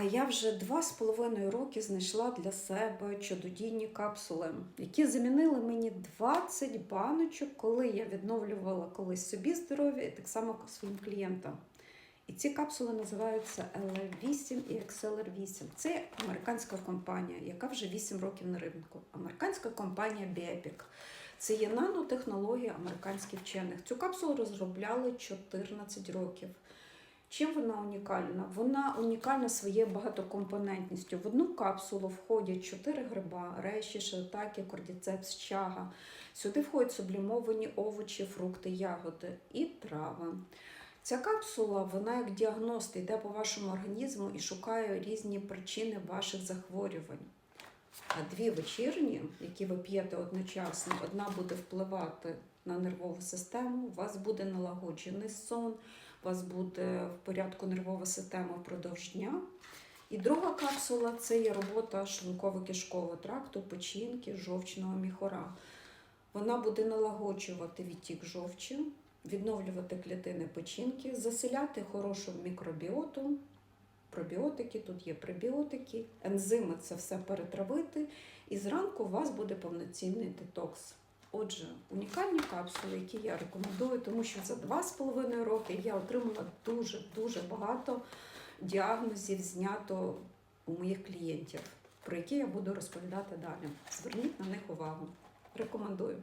А я вже два з половиною роки знайшла для себе чудодійні капсули, які замінили мені 20 баночок, коли я відновлювала колись собі здоров'я і так само своїм клієнтам. І ці капсули називаються LR8 і XLR8. Це американська компанія, яка вже 8 років на ринку. Американська компанія Biopic. Це є нанотехнологія американських вчених. Цю капсулу розробляли 14 років. Чим вона унікальна? Вона унікальна своєю багатокомпонентністю. В одну капсулу входять 4 гриба, реші, шиотаки, кордіцепс, чага. Сюди входять сублімовані овочі, фрукти, ягоди і трави. Ця капсула, вона як діагност йде по вашому організму і шукає різні причини ваших захворювань. А дві вечірні, які ви п'єте одночасно, одна буде впливати на нервову систему, у вас буде налагоджений сон, у вас буде в порядку нервова система впродовж дня. І друга капсула це є робота шлунково-кишкового тракту, печінки, жовчного міхора. Вона буде налагоджувати відтік жовчі, відновлювати клітини печінки, заселяти хорошу мікробіоту, пробіотики, тут є пребіотики, ензими це все перетравити, і зранку у вас буде повноцінний детокс. Отже, унікальні капсули, які я рекомендую, тому що за 2,5 роки я отримала дуже-дуже багато діагнозів знято у моїх клієнтів, про які я буду розповідати далі. Зверніть на них увагу. Рекомендую.